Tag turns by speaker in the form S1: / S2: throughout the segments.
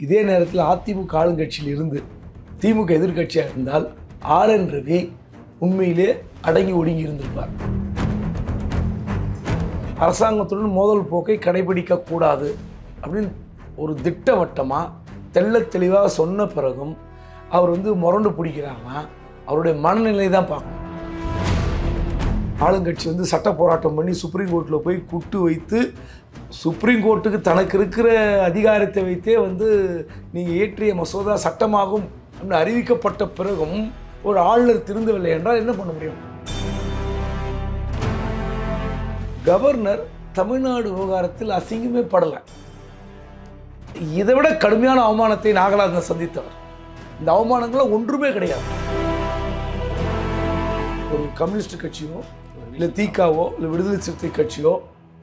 S1: இதே நேரத்தில் அதிமுக ஆளுங்கட்சியில் இருந்து திமுக எதிர்க்கட்சியாக இருந்தால் ஆர் என் ரவி உண்மையிலே அடங்கி ஒடுங்கி இருந்திருப்பார். அரசாங்கத்துடன் மோதல் போக்கை கடைபிடிக்க கூடாது அப்படின்னு ஒரு திட்டவட்டமாக தெள்ள தெளிவாக சொன்ன பிறகும் அவர் வந்து முரண்டு பிடிக்கிறாங்கன்னா அவருடைய மனநிலை தான் பார்க்கணும். ஆளுங்கட்சி வந்து சட்ட போராட்டம் பண்ணி சுப்ரீம் கோர்ட்டில் போய் குட்டு வைத்து சுப்ரீம் கோர்ட்டுக்கு தனக்கு இருக்கிற அதிகாரத்தை வைத்தே வந்து நீங்கள் இயற்றிய மசோதா சட்டமாகும் அப்படின்னு அறிவிக்கப்பட்ட பிறகும் ஒரு ஆளுநர் திருந்தவில்லை என்றால் என்ன பண்ண முடியும்? கவர்னர் தமிழ்நாடு விவகாரத்தில் அசிங்கமே படலை. இதை விட கடுமையான அவமானத்தை நாகலாந்தன் சந்தித்தவர். இந்த அவமானங்கள்லாம் ஒன்றுமே கிடையாது. ஒரு கம்யூனிஸ்ட் கட்சியும் இல்லை தீக்காவோ இல்லை விடுதலை சிறுத்தை கட்சியோ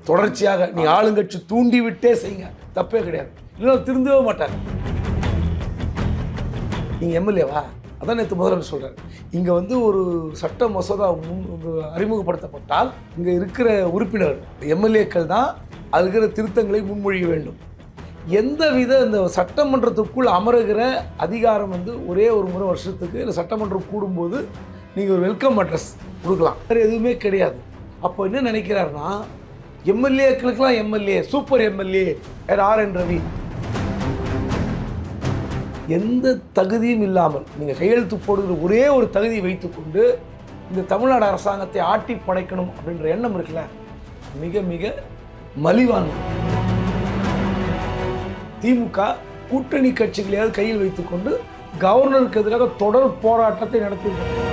S1: தொடர்ச்சியாக நீ ஆளுங்கட்சி தூண்டி விட்டே செய்யுங்க. தப்பே கிடையாது. இல்லைன்னா திருந்தவே மாட்டாங்க. நீங்கள் எம்எல்ஏவா அதான் நேற்று முதலமைச்சர் சொல்கிறார் இங்கே வந்து ஒரு சட்ட மசோதா முன் அறிமுகப்படுத்தப்பட்டால் இங்கே இருக்கிற உறுப்பினர் எம்எல்ஏக்கள் தான் அது இருக்கிற திருத்தங்களை முன்மொழிய வேண்டும். எந்தவித இந்த சட்டமன்றத்துக்குள் அமருகிற அதிகாரம் வந்து ஒரே ஒரு முறை வருஷத்துக்கு இல்லை சட்டமன்றம் கூடும்போது நீங்கள் ஒரு வெல்கம் அட்ரஸ் கொடுக்கலாம். வேறு எதுவுமே கிடையாது. அப்போ என்ன நினைக்கிறாருன்னா எம்எல்ஏக்களுக்கெல்லாம் MLA super MLA R N Ravi. எந்த தகுதியும் இல்லாமல் நீங்கள் கையெழுத்து போடுகிற ஒரே ஒரு தகுதியை வைத்துக்கொண்டு இந்த தமிழ்நாடு அரசாங்கத்தை ஆட்டி படைக்கணும் அப்படின்ற எண்ணம் இருக்குல்ல மிக மிக மலிவானது. திமுக கூட்டணி கட்சிகளையாவது கையில் வைத்துக்கொண்டு கவர்னருக்கு எதிராக தொடர் போராட்டத்தை நடத்தியிருக்கிறது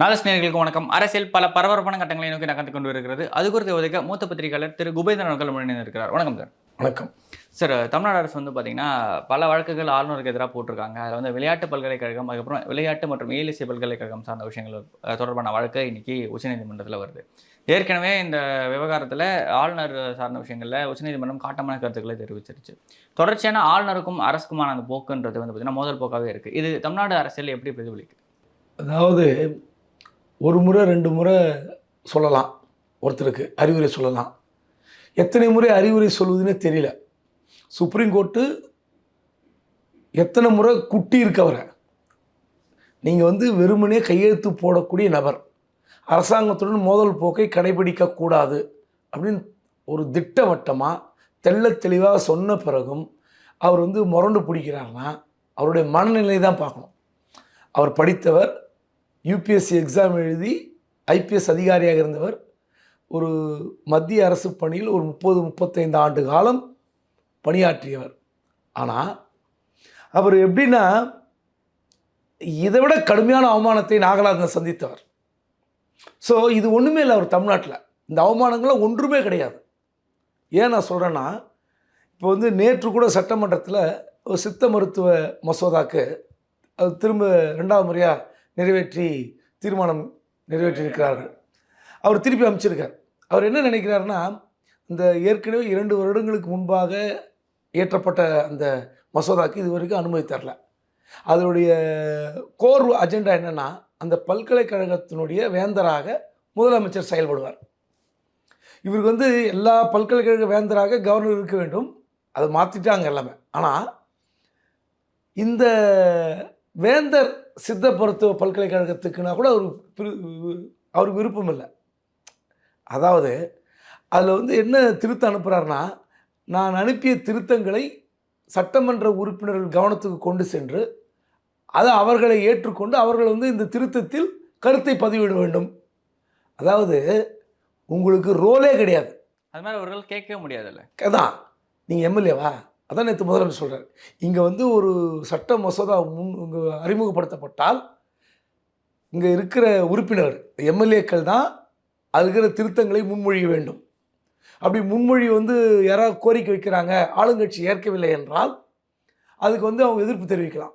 S2: நாகஸ்நேர்களுக்கு வணக்கம். அரசியல் பல பரபரப்பான கட்டங்களை நோக்கி நகர்ந்து கொண்டு வருகிறது. அது குறித்து உதவிக்க மூத்த பத்திரிகையாளர் திரு குபேந்திரன் அவர்கள் முன்னணி இருக்கிறார் வணக்கம் சார்.
S1: வணக்கம்.
S2: சார் தமிழ்நாடு அரசு வந்து பார்த்தீங்கன்னா பல வழக்குகள் ஆளுநருக்கு எதிராக போட்டிருக்காங்க. அதில் வந்து விளையாட்டு பல்கலைக்கழகம் அதுக்கப்புறம் விளையாட்டு மற்றும் ஏலிசி பல்கலைக்கழகம் சார்ந்த விஷயங்கள் தொடர்பான வழக்கு இன்னைக்கு உச்சநீதிமன்றத்தில் வருது. ஏற்கனவே இந்த விவகாரத்தில் ஆளுநர் சார்ந்த விஷயங்களில் உச்சநீதிமன்றம் காட்டமான கருத்துக்களை தெரிவிச்சிருச்சு. தொடர்ச்சியான ஆளுநருக்கும் அரசுக்குமான அந்த போக்குன்றது வந்து பார்த்தீங்கன்னா மோதல் போக்காகவே இருக்குது இது தமிழ்நாடு அரசியல் எப்படி பிரதிபலிக்கு?
S1: அதாவது ஒரு முறை ரெண்டு முறை சொல்லலாம். ஒருத்தருக்கு அறிவுரை சொல்லலாம். எத்தனை முறை அறிவுரை சொல்வதுன்னே தெரியல. சுப்ரீம் கோர்ட்டு எத்தனை முறை குட்டி இருக்கவரை நீங்கள் வந்து வெறுமனே கையெழுத்து போடக்கூடிய நபர். அரசாங்கத்துடன் மோதல் போக்கை கடைபிடிக்கக்கூடாது அப்படின்னு ஒரு திட்டவட்டமாக தெள்ள தெளிவாக சொன்ன பிறகும் அவர் வந்து முரண்டு பிடிக்கிறாருன்னா அவருடைய மனநிலை தான் பார்க்கணும். அவர் படித்தவர் யூபிஎஸ்சி எக்ஸாம் எழுதி ஐபிஎஸ் அதிகாரியாக இருந்தவர் ஒரு மத்திய அரசு பணியில் ஒரு முப்பது முப்பத்தைந்து ஆண்டு காலம் பணியாற்றியவர். ஆனால் அவர் எப்படின்னா இதை விட கடுமையான அவமானத்தை நாகலாந்தன் சந்தித்தவர். ஸோ இது ஒன்றுமே இல்லை அவர் தமிழ்நாட்டில். இந்த அவமானங்கள்லாம் ஒன்றுமே கிடையாது. ஏன் நான் சொல்கிறேன்னா இப்போ வந்து நேற்று கூட சட்டமன்றத்தில் ஒரு சித்த மருத்துவ மசோதாக்கு அது திரும்ப ரெண்டாவது முறையாக நிறைவேற்றி தீர்மானம் நிறைவேற்றியிருக்கிறார்கள். அவர் திருப்பி அமைச்சிருக்கார் அவர் என்ன நினைக்கிறாருன்னா இந்த ஏற்கனவே இரண்டு வருடங்களுக்கு முன்பாக இயற்றப்பட்ட அந்த மசோதாக்கு இது வரைக்கும் அனுமதி தரல. அதனுடைய கோர் அஜெண்டா என்னென்னா அந்த பல்கலைக்கழகத்தினுடைய வேந்தராக முதலமைச்சர் செயல்படுவார். இவருக்கு வந்து எல்லா பல்கலைக்கழக வேந்தராக கவர்னர் இருக்க வேண்டும். அதை மாற்றிட்டாங்க எல்லாமே. ஆனால் இந்த வேந்தர் சித்த மருத்துவ பல்கலைக்கழகத்துக்குன்னா கூட அவர் அவருக்கு விருப்பம் இல்லை. அதாவது அதில் வந்து என்ன திருத்தம் அனுப்புகிறாருன்னா நான் அனுப்பிய திருத்தங்களை சட்டமன்ற உறுப்பினர்கள் கவனத்துக்கு கொண்டு சென்று அதை அவர்களை ஏற்றுக்கொண்டு அவர்கள் வந்து இந்த திருத்தத்தில் கருத்தை பதிவிட வேண்டும். அதாவது உங்களுக்கு ரோலே கிடையாது.
S2: அது மாதிரி அவர்கள் கேட்கவே முடியாதுல்ல.
S1: அதான் நீங்கள் எம்எல்ஏவா? அதான் நேற்று முதல்வர் சொல்கிறார் இங்கே வந்து ஒரு சட்ட மசோதா முன் இங்கே அறிமுகப்படுத்தப்பட்டால் இங்கே இருக்கிற உறுப்பினர் எம்எல்ஏக்கள் தான் அது இருக்கிற திருத்தங்களை முன்மொழிய வேண்டும். அப்படி முன்மொழி வந்து யாராவது கோரிக்கை வைக்கிறாங்க ஆளுங்கட்சி ஏற்கவில்லை என்றால் அதுக்கு வந்து அவங்க எதிர்ப்பு தெரிவிக்கலாம்.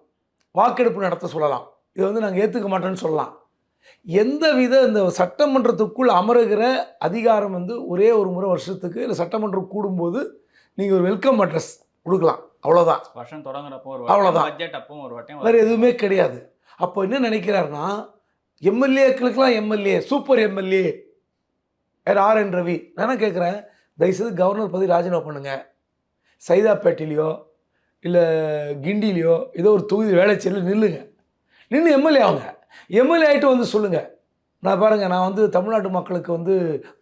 S1: வாக்கெடுப்பு நடத்த சொல்லலாம். இதை வந்து நாங்கள் ஏற்றுக்க மாட்டோம்னு சொல்லலாம். எந்தவித இந்த சட்டமன்றத்துக்குள் அமருகிற அதிகாரம் வந்து ஒரே ஒரு முறை வருஷத்துக்கு இல்லை சட்டமன்றம் கூடும்போது நீங்கள் ஒரு வெல்கம் அட்ரஸ் கொடுக்கலாம். அவ்வளோதான்
S2: வருஷம் தொடங்குறப்போ ஒரு
S1: அவ்வளவுதான்.
S2: பட்ஜெட் அப்போ ஒரு வாட்டியும்
S1: வேறு எதுவுமே கிடையாது. அப்போ என்ன நினைக்கிறாருன்னா எம்எல்ஏக்களுக்கெல்லாம் எம்எல்ஏ சூப்பர் எம்எல்ஏ யார்? ஆர். என். ரவி. நான் கேட்குறேன் தயவுசெய்து கவர்னர் பதவி ராஜினாமா பண்ணுங்க. சைதாப்பேட்டையிலையோ இல்லை கிண்டிலையோ ஏதோ ஒரு தொகுதி வேலைச்சேரியில் நில்லுங்க. நின்று எம்எல்ஏ ஆகுங்க எம்எல்ஏ ஆகிட்டு வந்து சொல்லுங்கள் நான் பாருங்கள் நான் வந்து தமிழ்நாட்டு மக்களுக்கு வந்து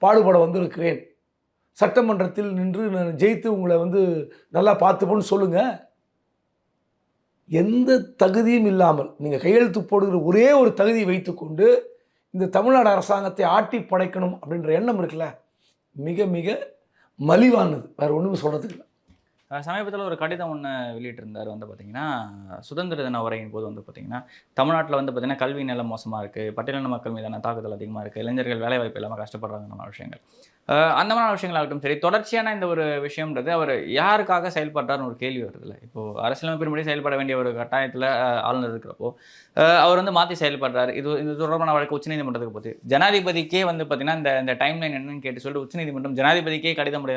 S1: பாடுபட வந்திருக்கிறேன். சட்டமன்றத்தில் நின்று நான் ஜெயித்து உங்களை வந்து நல்லா பார்த்துப்போன்னு சொல்லுங்கள் எந்த தகுதியும் இல்லாமல் நீங்கள் கையெழுத்து போடுகிற ஒரே ஒரு தகுதியை வைத்துக்கொண்டு இந்த தமிழ்நாடு அரசாங்கத்தை ஆட்டி படைக்கணும் அப்படின்ற எண்ணம் இருக்குல்ல மிக மிக மலிவானது. வேறு ஒன்றுமே சொல்கிறதுக்கு இல்லை.
S2: சமீபத்தில் ஒரு கடிதம் ஒன்று வெளியிட்டிருந்தார். வந்து பார்த்தீங்கன்னா சுதந்திர தின உரையின் போது வந்து பார்த்தீங்கன்னா தமிழ்நாட்டில் வந்து பார்த்தீங்கன்னா கல்வி நிலம் மோசமாக இருக்குது பட்டியலின மக்கள் மீதான தாக்குதல் அதிகமாக இருக்குது இளைஞர்கள் வேலைவாய்ப்பு இல்லாமல் கஷ்டப்படுறாங்க நம்ம விஷயங்கள். அந்த மாதிரி விஷயங்களாகட்டும் சரி தொடர்ச்சியான இந்த ஒரு விஷயம்ன்றது அவர் யாருக்காக செயல்பட்டார்னு ஒரு கேள்வி வருதுல்ல. இப்போது அரசியலமைப்பின்படி செயல்பட வேண்டிய ஒரு கட்டாயத்தில் ஆளுநர் இருக்கிறப்போ அவர் வந்து மாற்றி செயல்படுறாரு. இது இது தொடர்பான வழக்கு உச்சநீதிமன்றத்துக்கு போச்சு ஜனாதிபதிக்கே வந்து பார்த்தீங்கன்னா இந்த இந்த டைம் லைன் என்னன்னு கேட்டு சொல்லிட்டு உச்சநீதிமன்றம் ஜனாதிபதிக்கே கடிதம்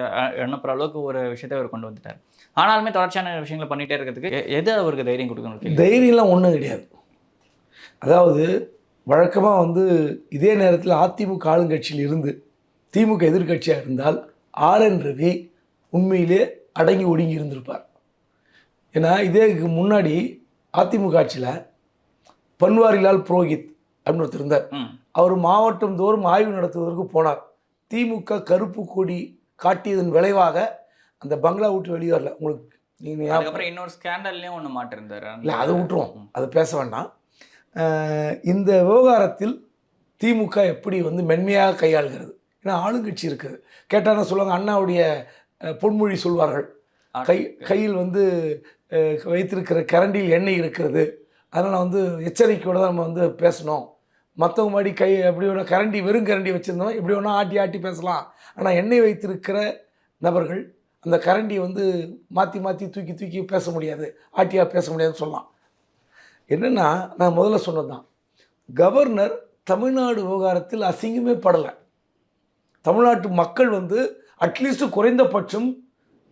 S2: எண்ணப்படுற அளவுக்கு ஒரு விஷயத்தை அவர் கொண்டு வந்துட்டார். ஆனாலுமே தொடர்ச்சியான விஷயங்களை பண்ணிகிட்டே இருக்கிறதுக்கு எது அவருக்கு தைரியம் கொடுக்கணும்
S1: தைரியம்லாம் ஒன்றும் கிடையாது. அதாவது வழக்கமாக வந்து இதே நேரத்தில் அதிமுக ஆளுங்கட்சியில் இருந்து திமுக எதிர்க்கட்சியாக இருந்தால் ஆர் என் ரவி உண்மையிலே அடங்கி ஒடுங்கி இருந்திருப்பார். ஏன்னா இதே இதுக்கு முன்னாடி அதிமுக ஆட்சியில் பன்வாரிலால் புரோஹித் அப்படின்னு ஒருத்தர் இருந்தார். அவர் மாவட்டம் தோறும் ஆய்வு நடத்துவதற்கு போனார். திமுக கருப்பு கொடி காட்டியதன் விளைவாக அந்த பங்களா விட்டு வெளியே வரல. உங்களுக்கு நீங்கள்
S2: அதுக்கப்புறம் இன்னொரு ஸ்கேண்டல்லையும் ஒன்று மாட்டிருந்தாரு.
S1: இல்லை அதை விட்டுருவோம். அதை பேச வேண்டாம். இந்த விவகாரத்தில் திமுக எப்படி வந்து மென்மையாக கையாளுகிறது? ஏன்னா ஆளுங்கட்சி இருக்குது கேட்டால் சொல்லுவாங்க அண்ணாவுடைய பொன்மொழி சொல்வார்கள். கை கையில் வந்து வைத்திருக்கிற கரண்டியில் எண்ணெய் இருக்கிறது. அதனால் வந்து எச்சரிக்கையோடு தான் நம்ம வந்து பேசணும். மற்றவங்க மாதிரி கை எப்படி வேணால் கரண்டி வெறும் கரண்டி வச்சுருந்தோம் எப்படி வேணால் ஆட்டி ஆட்டி பேசலாம். ஆனால் எண்ணெய் வைத்திருக்கிற நபர்கள் அந்த கரண்டியை வந்து மாற்றி மாற்றி தூக்கி தூக்கி பேச முடியாது. ஆட்டியாக பேச முடியாதுன்னு சொல்லலாம். என்னென்னா நான் முதல்ல சொன்னது தான் கவர்னர் தமிழ்நாடு விவகாரத்தில் அசிங்கமே படலை. தமிழ்நாட்டு மக்கள் வந்து அட்லீஸ்ட் குறைந்தபட்சம்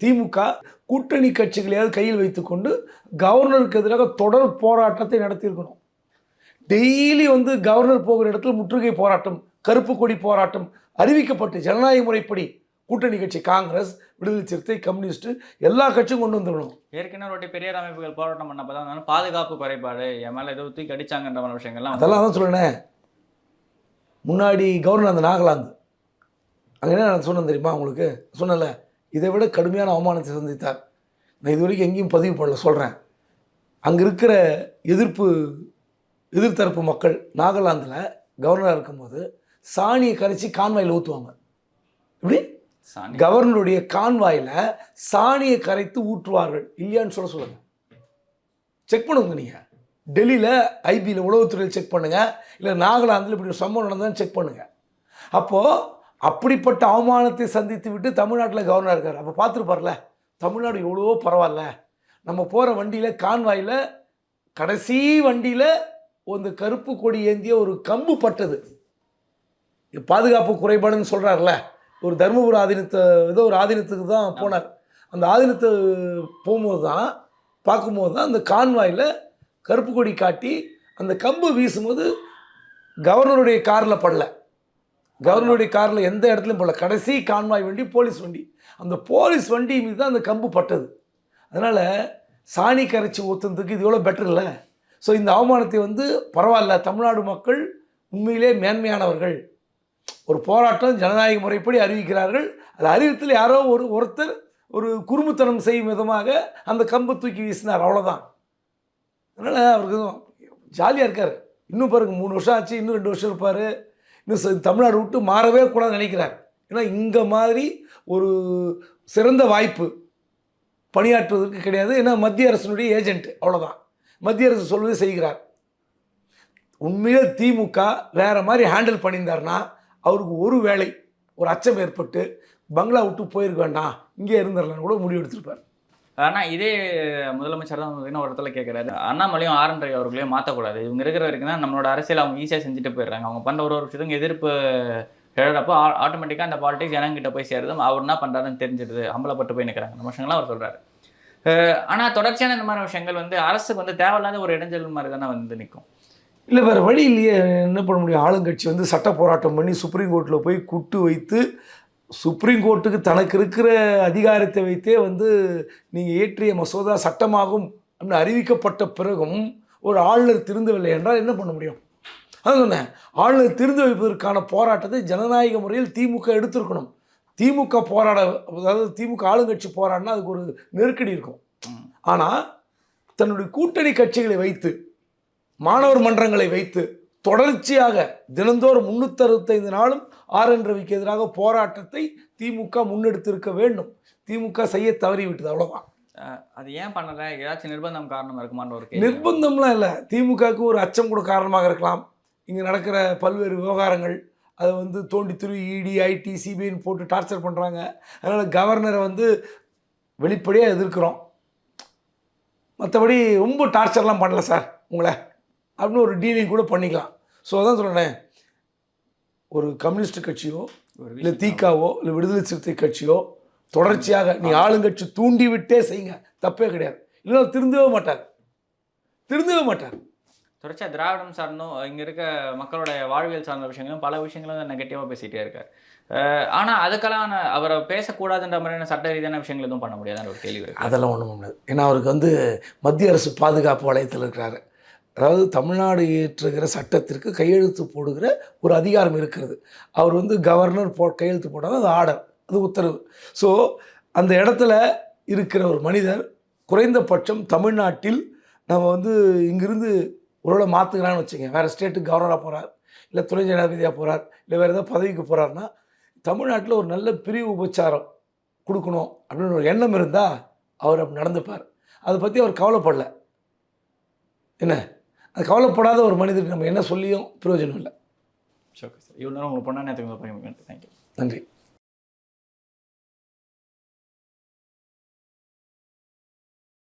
S1: திமுக கூட்டணி கட்சிகளையாவது கையில் வைத்துக்கொண்டு கவர்னருக்கு எதிராக தொடர் போராட்டத்தை நடத்தியிருக்கணும். டெய்லி வந்து கவர்னர் போகிற இடத்துல முற்றுகை போராட்டம் கருப்பு கொடி போராட்டம் அறிவிக்கப்பட்டு ஜனநாயக முறைப்படி கூட்டணி கட்சி காங்கிரஸ் விடுதலை சிறுத்தை கம்யூனிஸ்ட் எல்லா கட்சியும் கொண்டு வந்துடணும்
S2: ஏற்கனவே ஒரு பெரியார் அமைப்புகள் போராட்டம் பண்ணப்போ தான் பாதுகாப்பு குறைபாடு என் மேலே ஏதோ தூக்கி அடிச்சாங்கன்ற விஷயங்கள்லாம்
S1: அதெல்லாம் தான் சொல்லுனேன் முன்னாடி கவர்னர் அந்த நாகாலாந்து. அங்கே என்ன நான் சொன்னேன் தெரியுமா உங்களுக்கு? சொன்னல இதை விட கடுமையான அவமானத்தை சந்தித்தார். நான் இது வரைக்கும் எங்கேயும் பதிவு பண்ணல சொல்கிறேன் அங்கே இருக்கிற எதிர்ப்பு எதிர்த்தரப்பு மக்கள் நாகாலாந்தில் கவர்னராக இருக்கும்போது சாணியை கரைச்சி கான்வாயில் ஊற்றுவாங்க இப்படி கவர்னருடைய கான்வாயில் சாணியை கரைத்து ஊற்றுவார்கள். இல்லையான்னு சொல்ல சொல்லுங்க. செக் பண்ணுங்க நீங்கள் டெல்லியில் ஐபியில் உளவுத்துறையில் செக் பண்ணுங்க. இல்லை நாகாலாந்தில் இப்படி ஒரு சம்பவம் நடந்தாலும் செக் பண்ணுங்க. அப்போது அப்படிப்பட்ட அவமானத்தை சந்தித்து விட்டு தமிழ்நாட்டில் கவர்னர் இருக்கார். அப்போ பார்த்துருப்பார்ல தமிழ்நாடு எவ்வளோ பரவாயில்ல. நம்ம போகிற வண்டியில் கான்வாயில் கடைசி வண்டியில் அந்த கருப்பு கொடி ஏந்திய ஒரு கம்பு பட்டது. பாதுகாப்பு குறைபாடுன்னு சொல்கிறார்ல ஒரு தருமபுரம் ஆதீனத்தை ஏதோ ஒரு ஆதீனத்துக்கு தான் போனார். அந்த ஆதீனத்தை போகும்போது தான் பார்க்கும்போது தான் அந்த கான்வாயில் கருப்பு கொடி காட்டி அந்த கம்பு வீசும்போது கவர்னருடைய காரில் படல. கவர்னருடைய காரில் எந்த இடத்துலையும் போகல. கடைசி கான்வாய் வண்டி போலீஸ் வண்டி. அந்த போலீஸ் வண்டி மீது தான் அந்த கம்பு பட்டது. அதனால் சாணி கரைச்சி ஊற்றுறதுக்கு இது எவ்வளோ பெட்டர் இல்லை. ஸோ இந்த அவமானத்தை வந்து பரவாயில்ல. தமிழ்நாடு மக்கள் உண்மையிலே மேன்மையானவர்கள். ஒரு போராட்டம் ஜனநாயக முறைப்படி அறிவிக்கிறார்கள். அது அறிவித்தில் யாரோ ஒரு ஒருத்தர் ஒரு குறும்புத்தனம் செய்யும் விதமாக அந்த கம்பை தூக்கி வீசினார். அவ்வளோதான் அதனால் அவருக்கு ஜாலியாக இருக்கார். இன்னும் பாருங்க மூணு வருஷம் ஆச்சு இன்னும் ரெண்டு வருஷம் இருப்பார். இன்னும் தமிழ்நாடு விட்டு மாறவே கூடாதுன்னு நினைக்கிறார். ஏன்னா இங்கே மாதிரி ஒரு சிறந்த வாய்ப்பு பணியாற்றுவதற்கு கிடையாது. ஏன்னா மத்திய அரசினுடைய ஏஜென்ட் அவ்வளோதான் மத்திய அரசு சொல்வதை செய்கிறார். உண்மையிலே திமுக வேற மாதிரி ஹேண்டில் பண்ணியிருந்தாருன்னா அவருக்கு ஒரு வேலை ஒரு அச்சம் ஏற்பட்டு பங்களா விட்டு போயிருக்க வேண்டாம். இங்கே இருந்துடலான்னு கூட முடிவு எடுத்திருப்பார்.
S2: ஆனால் இதே முதலமைச்சர் தான் பார்த்தீங்கன்னா ஒரு இடத்துல கேட்குறாரு அண்ணாமலையும் ஆர் என் அவர்களையும் மாற்றக்கூடாது இவங்க இருக்கிற வரைக்கும் தான் நம்மளோட அரசியல் அவங்க ஈஸியாக செஞ்சுட்டு போயிடுறாங்க. அவங்க பண்ணுற ஒரு ஒரு விஷயத்துக்கு எதிர்ப்பு எழுறப்போ ஆட்டோமேட்டிக்காக அந்த பாலிடிக்ஸ் ஜனங்கிட்ட போய் சேருது அவர் என்ன பண்ணுறாருன்னு தெரிஞ்சிடுது. அம்பலப்பட்டு போய் நிற்கிறாங்க அந்த விஷயங்கள்லாம் அவர் சொல்கிறாரு ஆனால் தொடர்ச்சியான இந்த மாதிரி விஷயங்கள் வந்து அரசுக்கு வந்து தேவையில்லாத ஒரு இடைஞ்சல் மாதிரி தானே வந்து நிற்கும்
S1: இல்லை வேறு வழி இல்லையே. என்ன பண்ண முடியும்? ஆளுங்கட்சி வந்து சட்ட போராட்டம் பண்ணி சுப்ரீம் கோர்ட்டில் போய் குட்டு வைத்து சுப்ரீம் கோர்ட்டுக்கு தனக்கு இருக்கிற அதிகாரத்தை வைத்தே வந்து நீங்கள் இயற்றிய மசோதா சட்டமாகும் அப்படின்னு அறிவிக்கப்பட்ட பிறகும் ஒரு ஆளுநர் திருந்தவில்லை என்றால் என்ன பண்ண முடியும்? அது சொன்னேன். ஆளுநர் திருந்து வைப்பதற்கான போராட்டத்தை ஜனநாயக முறையில் திமுக எடுத்திருக்கணும். திமுக போராட அதாவது திமுக ஆளுங்கட்சி போராடினா அதுக்கு ஒரு நெருக்கடி இருக்கும். ஆனால் தன்னுடைய கூட்டணி கட்சிகளை வைத்து மாணவர் மன்றங்களை வைத்து தொடர்ச்சியாக தினந்தோறும் முன்னூற்றறுபத்தைந்து நாளும் ஆர் என் ரவிக்கு எதிராக போராட்டத்தை திமுக முன்னெடுத்திருக்க வேண்டும். திமுக செய்ய தவறிவிட்டது அவ்வளோதான்
S2: அது ஏன் பண்ணல? ஏதாச்சும் நிர்பந்தம் காரணமா இருக்குமான்ற ஒரு
S1: நிர்பந்தம்லாம் இல்லை. திமுகவுக்கு ஒரு அச்சம் கூட காரணமாக இருக்கலாம். இங்கே நடக்கிற பல்வேறு விவகாரங்கள் அதை வந்து தோண்டி துருவி இடி ஐடி சிபிஐன்னு போட்டு டார்ச்சர் பண்ணுறாங்க அதனால் கவர்னரை வந்து வெளிப்படையாக எதிர்க்கிறோம். மற்றபடி ரொம்ப டார்ச்சர்லாம் பண்ணல சார் உங்களை. அப்படின்னு ஒரு டீலிங் கூட பண்ணிக்கலாம். ஸோ அதான் சொல்கிறேன் ஒரு கம்யூனிஸ்ட் கட்சியோ இல்லை தீக்காவோ இல்லை விடுதலை சிறுத்தை கட்சியோ தொடர்ச்சியாக நீ ஆளுங்கட்சி தூண்டி விட்டே செய்யுங்க. தப்பே கிடையாது. இல்லைன்னா திருந்தவே மாட்டார். திருந்தவே மாட்டார்.
S2: தொடர்ச்சியா திராவிடம் சார்ந்தும் இங்க இருக்க மக்களோட வாழ்வியல் சார்ந்த விஷயங்களும் பல விஷயங்களும் நெகட்டிவா பேசிட்டே இருக்காரு. அஹ் ஆனா அதுக்கெல்லாம் அவரை பேசக்கூடாதுன்ற மாதிரியான சட்ட ரீதியான விஷயங்கள் எதுவும் பண்ண முடியாதுன்ற ஒரு கேள்வி
S1: அதெல்லாம் ஒன்றும் முடியாது. ஏன்னா அவருக்கு வந்து மத்திய அரசு பாதுகாப்பு வளையத்தில் இருக்கிறாரு. அதாவது தமிழ்நாடு இயற்றுகிற சட்டத்திற்கு கையெழுத்து போடுகிற ஒரு அதிகாரம் இருக்கிறது. அவர் வந்து கவர்னர் போ கையெழுத்து போட்டால் அது ஆர்டர் அது உத்தரவு. ஸோ அந்த இடத்துல இருக்கிற ஒரு மனிதர் குறைந்தபட்சம் தமிழ்நாட்டில் நம்ம வந்து இங்கிருந்து ஒருவேளை மாற்றுக்கிறான்னு வச்சுங்க வேறு ஸ்டேட்டுக்கு கவர்னராக போகிறார் இல்லை துணை ஜனாதிபதியாக போகிறார் இல்லை வேறு ஏதாவது பதவிக்கு போகிறாருன்னா தமிழ்நாட்டில் ஒரு நல்ல பிரிவு உபச்சாரம் கொடுக்கணும் அப்படின்னு ஒரு எண்ணம் இருந்தால் அவர் அப்படி நடந்துப்பார். அதை பற்றி அவர் கவலைப்படல. என்ன? அது கவலைப்படாத ஒரு மனிதருக்கு நம்ம என்ன சொல்லியும் பிரயோஜனம் இல்லை.
S2: ஓகே சார் இவ்வளோ நேரம் உங்களுக்கு பொண்ணா நேரத்துக்கு தேங்க்யூ
S1: நன்றி.